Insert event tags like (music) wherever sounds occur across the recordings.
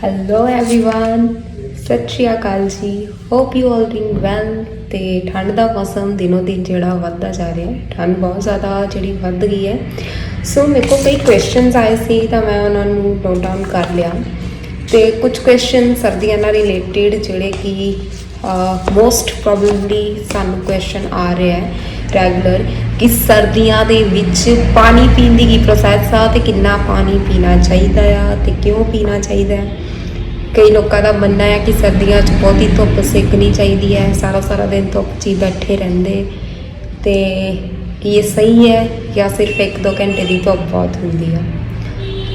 Hello everyone ਸਤਿ ਸ਼੍ਰੀ ਅਕਾਲ ਜੀ hope you all doing well ਤੇ ਠੰਡ ਦਾ ਮੌਸਮ ਦਿਨੋ ਦਿਨ ਜਿਹੜਾ ਵੱਧਦਾ ਜਾ ਰਿਹਾ ਹੈ ਠੰਡ ਬਹੁਤ ਜ਼ਿਆਦਾ ਜਿਹੜੀ ਵੱਧ ਗਈ ਹੈ ਸੋ ਮੇਰੇ ਕੋਲ ਕਈ ਕੁਐਸਚਨਸ ਆਏ ਸੀ ਤਾਂ ਮੈਂ ਉਹਨਾਂ ਨੂੰ ਨੋਟ ਡਾਊਨ ਕਰ ਲਿਆ ਤੇ ਕੁਝ ਕੁਐਸਚਨ ਸਰਦੀਆਂ ਨਾਲ ਰਿਲੇਟਡ ਜਿਹੜੇ ਕਿ ਮੋਸਟ ਪ੍ਰੋਬਬਲੀ ਸਾਨੂੰ ਕੁਐਸਚਨ ਆ ਰਿਹਾ ਹੈ ਰੈਗੂਲਰ ਕਿ ਸਰਦੀਆਂ ਦੇ ਵਿੱਚ ਪਾਣੀ ਪੀਣ ਦੀ ਕੀ ਪ੍ਰੋਸੈਸ ਆ ਤੇ ਕਿੰਨਾ ਪਾਣੀ ਪੀਣਾ ਚਾਹੀਦਾ ਆ ਤੇ ਕਿਉਂ ਪੀਣਾ ਚਾਹੀਦਾ ਹੈ ਕਈ ਲੋਕਾਂ ਦਾ ਮੰਨਣਾ ਹੈ ਕਿ ਸਰਦੀਆਂ 'ਚ ਬਹੁਤੀ ਧੁੱਪ ਸੇਕਣੀ ਚਾਹੀਦੀ ਹੈ, ਸਾਰਾ ਸਾਰਾ ਦਿਨ ਧੁੱਪ 'ਚ ਹੀ ਬੈਠੇ ਰਹਿੰਦੇ। ਤੇ ਕੀ ਇਹ ਸਹੀ ਹੈ ਜਾਂ ਸਿਰਫ 1-2 ਘੰਟੇ ਦੀ ਧੁੱਪ ਬਹੁਤ ਹੁੰਦੀ ਆ?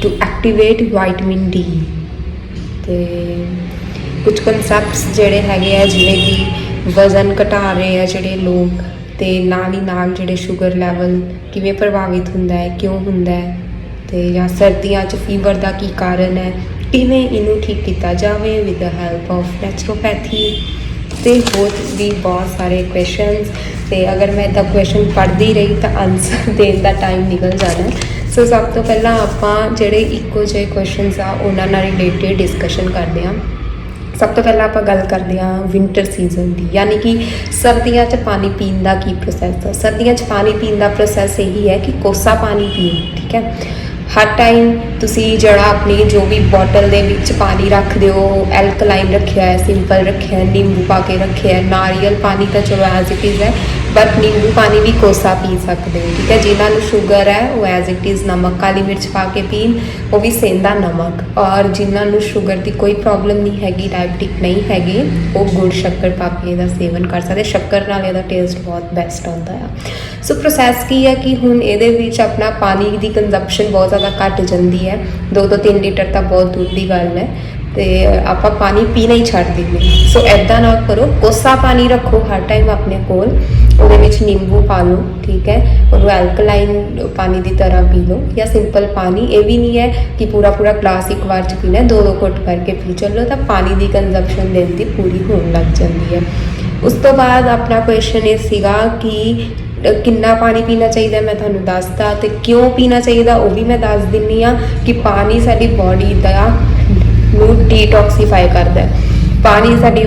ਟੂ ਐਕਟੀਵੇਟ ਵਿਟਾਮਿਨ ਡੀ ਤੇ ਕੁਝ ਕਨਸੈਪਟਸ ਜਿਹੜੇ ਹੈਗੇ ਆ, ਜਿਵੇਂ ਕਿ ਵਜ਼ਨ ਘਟਾ ਰਹੇ ਆ ਜਿਹੜੇ ਲੋਕ ਤੇ ਨਾਲ ਹੀ ਨਾਲ ਜਿਹੜੇ ਸ਼ੂਗਰ ਲੈਵਲ ਕਿਵੇਂ ਪ੍ਰਭਾਵਿਤ ਹੁੰਦਾ ਹੈ, ਕਿਉਂ ਹੁੰਦਾ ਹੈ? ਤੇ ਜਾਂ ਸਰਦੀਆਂ 'ਚ ਫੀਵਰ ਦਾ ਕੀ ਕਾਰਨ ਹੈ? ਕਿਵੇਂ ਇਹਨੂੰ ਠੀਕ ਕੀਤਾ ਜਾਵੇ with the help of naturopathy ਤੇ ਹੋਰ ਵੀ ਬਹੁਤ ਸਾਰੇ ਕੁਐਸਚਨਸ ਤੇ ਅਗਰ ਮੈਂ ਤਾਂ ਕੁਐਸਚਨ ਪੜ੍ਹਦੀ ਰਹੀ ਤਾਂ ਆਨਸਰ (laughs) ਦੇਣ ਦਾ ਟਾਈਮ ਨਿਕਲ ਜਾਣਾ। ਸੋ ਸਭ ਤੋਂ ਪਹਿਲਾਂ ਆਪਾਂ ਜਿਹੜੇ ਇੱਕੋ ਜਿਹੇ ਕੁਐਸਚਨਸ ਆ, ਉਹਨਾਂ ਨਾਲ ਰਿਲੇਟਡ ਡਿਸਕਸ਼ਨ ਕਰਦੇ ਹਾਂ। ਸਭ ਤੋਂ ਪਹਿਲਾਂ ਆਪਾਂ ਗੱਲ ਕਰਦੇ ਹਾਂ ਵਿంటర్ ਸੀਜ਼ਨ ਦੀ। ਯਾਨੀ ਕਿ ਸਰਦੀਆਂ 'ਚ ਪਾਣੀ ਪੀਣ ਦਾ ਕੀ ਪ੍ਰੋਸੈਸ ਹੈ ਸਰਦੀਆਂ 'ਚ ਪਾਣੀ ਪੀਣ ਦਾ ਪ੍ਰੋਸੈਸ ਇਹੀ ਹੈ ਕਿ ਕੋਸਾ ਪਾਣੀ ਪੀਓ, ਠੀਕ ਹੈ? ਹਰ ਟਾਈਮ ਤੁਸੀਂ ਜਿਹੜਾ ਆਪਣੀ ਜੋ ਵੀ ਬੋਟਲ ਦੇ ਵਿੱਚ ਪਾਣੀ ਰੱਖਦੇ ਹੋ ਐਲਕਲਾਈਨ ਰੱਖਿਆ ਹੈ ਸਿੰਪਲ ਰੱਖਿਆ ਹੈ, ਨਿੰਬੂ ਪਾ ਕੇ ਰੱਖਿਆ ਹੈ, ਨਾਰੀਅਲ ਪਾਣੀ ਤਾਂ ਚਲੋ ਐਜ਼ ਇਟ ਇਜ਼ ਹੈ ਬਟ ਨਿੰਬੂ ਪਾਣੀ ਵੀ ਕੋਸਾ ਪੀ ਸਕਦੇ ਹੋ, ਠੀਕ ਹੈ? ਜਿਨ੍ਹਾਂ ਨੂੰ ਸ਼ੂਗਰ ਹੈ, ਉਹ ਐਜ਼ ਇਟ ਇਜ਼ ਨਮਕ ਕਾਲੀ ਮਿਰਚ ਪਾ ਕੇ ਪੀਣ, ਉਹ ਵੀ ਸੇਂਦਾ ਨਮਕ। ਔਰ ਜਿਨ੍ਹਾਂ ਨੂੰ ਸ਼ੂਗਰ ਦੀ ਕੋਈ ਪ੍ਰੋਬਲਮ ਨਹੀਂ ਹੈਗੀ ਡਾਇਬਟਿਕ ਨਹੀਂ ਹੈਗੀ, ਉਹ ਗੁੜ, ਸ਼ੱਕਰ ਪਾ ਕੇ ਇਹਦਾ ਸੇਵਨ ਕਰ ਸਕਦੇ ਸ਼ੱਕਰ ਨਾਲ ਇਹਦਾ ਟੇਸਟ ਬਹੁਤ ਬੈਸਟ ਆਉਂਦਾ ਆ। ਸੋ ਪ੍ਰੋਸੈਸ ਕੀ ਹੈ ਕਿ ਹੁਣ ਇਹਦੇ ਵਿੱਚ ਆਪਣਾ ਪਾਣੀ ਦੀ ਕੰਜ਼ੰਪਸ਼ਨ ਬਹੁਤ ਜ਼ਿਆਦਾ ਘਟ ਜਾਂਦੀ ਹੈ। 2 ਤੋਂ 3 ਲੀਟਰ ਤਾਂ ਬਹੁਤ ਦੂਰ ਦੀ ਗੱਲ ਹੈ। ਤੇ ਆਪਾਂ ਪਾਣੀ ਪੀਣਾ ਹੀ ਛੱਡ ਦਿੰਦੇ ਸੋ ਐਦਾਂ ਨਾ ਕਰੋ, ਕੋਸਾ ਪਾਣੀ ਰੱਖੋ ਹਰ ਟਾਈਮ ਆਪਣੇ ਕੋਲ। ਉਹਦੇ ਵਿੱਚ ਨਿੰਬੂ ਪਾ ਲਓ, ਠੀਕ ਹੈ? ਉਹਨੂੰ ਐਲਕਲਾਈਨ ਪਾਣੀ ਦੀ ਤਰ੍ਹਾਂ ਪੀ ਲਓ ਜਾਂ ਸਿੰਪਲ ਪਾਣੀ। ਇਹ ਵੀ ਨਹੀਂ ਹੈ ਕਿ ਪੂਰਾ ਪੂਰਾ ਗਲਾਸ ਇੱਕ ਵਾਰ ਚ ਪੀਣਾ, ਦੋ ਦੋ ਘੁੱਟ ਕਰਕੇ ਪੀ। ਚੱਲੋ, ਤਾਂ ਪਾਣੀ ਦੀ ਕੰਜ਼ੰਪਸ਼ਨ ਦਿਨ ਦੀ ਪੂਰੀ ਹੋਣ ਲੱਗ ਜਾਂਦੀ ਹੈ। ਉਸ ਤੋਂ ਬਾਅਦ ਆਪਣਾ ਕੁਐਸਚਨ ਇਹ ਸੀਗਾ ਕਿ ਕਿੰਨਾ ਪਾਣੀ ਪੀਣਾ ਚਾਹੀਦਾ ਮੈਂ ਤੁਹਾਨੂੰ ਦੱਸਦਾ ਤੇ ਕਿਉਂ ਪੀਣਾ ਚਾਹੀਦਾ ਉਹ ਵੀ ਮੈਂ ਦੱਸ ਦਿੰਨੀ ਆ ਕਿ ਪਾਣੀ ਸਾਡੀ ਬਾਡੀ ਦਾ ਨੂੰ ਡੀਟੌਕਸੀਫਾਈ ਕਰਦਾ ਹੈ। ਪਾਣੀ ਸਾਡੀ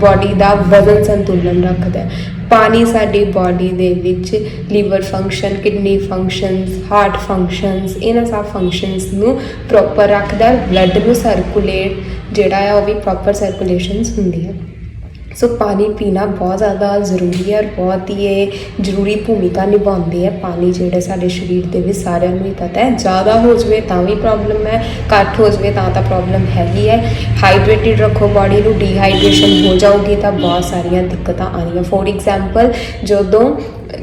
ਬਾਡੀ ਦਾ ਵਜ਼ਨ ਸੰਤੁਲਨ ਰੱਖਦਾ ਹੈ। ਪਾਣੀ ਸਾਡੀ ਬਾਡੀ ਦੇ ਵਿੱਚ liver function kidney functions heart functions ਇਹਨਾਂ ਸਭ ਫੰਕਸ਼ਨਸ ਨੂੰ ਪ੍ਰੋਪਰ ਰੱਖਦਾ ਬਲੱਡ ਨੂੰ ਸਰਕੂਲੇਟ ਜਿਹੜਾ ਹੈ ਉਹ ਵੀ ਪ੍ਰੋਪਰ ਸਰਕੂਲੇਸ਼ਨਸ ਹੁੰਦੀ ਹੈ। ਸੋ ਪਾਣੀ ਪੀਣਾ ਬਹੁਤ ਜ਼ਿਆਦਾ ਜ਼ਰੂਰੀ ਹੈ ਔਰ ਬਹੁਤ ਹੀ ਇਹ ਜ਼ਰੂਰੀ ਭੂਮਿਕਾ ਨਿਭਾਉਂਦੇ ਹੈ ਪਾਣੀ ਜਿਹੜਾ ਸਾਡੇ ਸਰੀਰ ਦੇ ਵਿੱਚ ਸਾਰਿਆਂ ਨੂੰ ਹੀ ਪਤਾ ਹੈ। ਜ਼ਿਆਦਾ ਹੋ ਜਵੇ ਤਾਂ ਵੀ ਪ੍ਰੋਬਲਮ ਹੈ, ਘੱਟ ਹੋ ਜਵੇ ਤਾਂ ਤਾਂ ਪ੍ਰੋਬਲਮ ਹੈਗੀ ਹੈ। ਹਾਈਡਰੇਟਿਡ ਰੱਖੋ ਬਾਡੀ ਨੂੰ ਡੀਹਾਈਡਰੇਸ਼ਨ ਹੋ ਜਾਊਗੀ ਤਾਂ ਬਹੁਤ ਸਾਰੀਆਂ ਦਿੱਕਤਾਂ ਆਉਣੀਆਂ। ਫੋਰ ਐਗਜ਼ਾਮਪਲ ਜਦੋਂ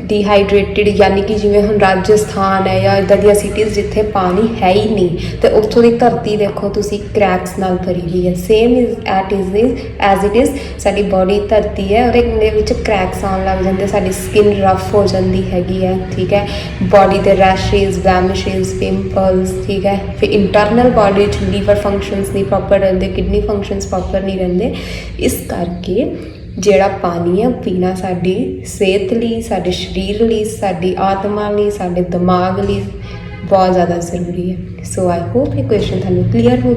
ਡੀਹਾਈਡਰੇਟਿਡ ਯਾਨੀ ਕਿ ਜਿਵੇਂ ਹੁਣ ਰਾਜਸਥਾਨ ਹੈ ਜਾਂ ਇਦਾਂ ਦੀਆਂ ਸਿਟੀਜ਼ ਜਿੱਥੇ ਪਾਣੀ ਹੈ ਹੀ ਨਹੀਂ, ਤੇ ਉੱਥੋਂ ਦੀ ਧਰਤੀ ਦੇਖੋ ਤੁਸੀਂ ਕ੍ਰੈਕਸ ਨਾਲ ਭਰੀ ਹੋਈ ਹੈ। ਸੇਮ ਇਜ਼ ਐਟ ਇਜ਼ ਇਸ ਐਜ਼ ਇਟ ਇਜ਼ ਸਾਡੀ ਬਾਡੀ ਧਰਤੀ ਹੈ ਔਰ ਇਹਦੇ ਵਿੱਚ ਕ੍ਰੈਕਸ ਆਉਣ ਲੱਗ ਜਾਂਦੇ ਸਾਡੀ ਸਕਿਨ ਰਫ ਹੋ ਜਾਂਦੀ ਹੈਗੀ ਹੈ, ਠੀਕ ਹੈ। ਬਾਡੀ ਦੇ ਰੈਸ਼ਸ ਬਲੈਮਿਸ਼ਸ ਪਿੰਪਲਸ ਠੀਕ ਹੈ। ਫਿਰ ਇੰਟਰਨਲ ਬਾਡੀ ਚ ਲੀਵਰ ਫੰਕਸ਼ਨਸ ਨਹੀਂ ਪ੍ਰੋਪਰ ਰਹਿੰਦੇ ਕਿਡਨੀ ਫੰਕਸ਼ਨਸ ਪ੍ਰੋਪਰ ਨਹੀਂ ਰਹਿੰਦੇ। ਇਸ ਕਰਕੇ ਜਿਹੜਾ ਪਾਣੀ ਹੈ ਉਹ ਪੀਣਾ ਸਾਡੀ ਸਿਹਤ ਲਈ, ਸਾਡੇ ਸਰੀਰ ਲਈ, ਸਾਡੀ ਆਤਮਾ ਲਈ, ਸਾਡੇ ਦਿਮਾਗ ਲਈ ਬਹੁਤ ਜ਼ਿਆਦਾ ਜ਼ਰੂਰੀ ਹੈ। ਸੋ ਆਈ ਹੋਪ ਇਹ ਕੁਐਸਚਨ ਤੁਹਾਨੂੰ ਕਲੀਅਰ ਹੋ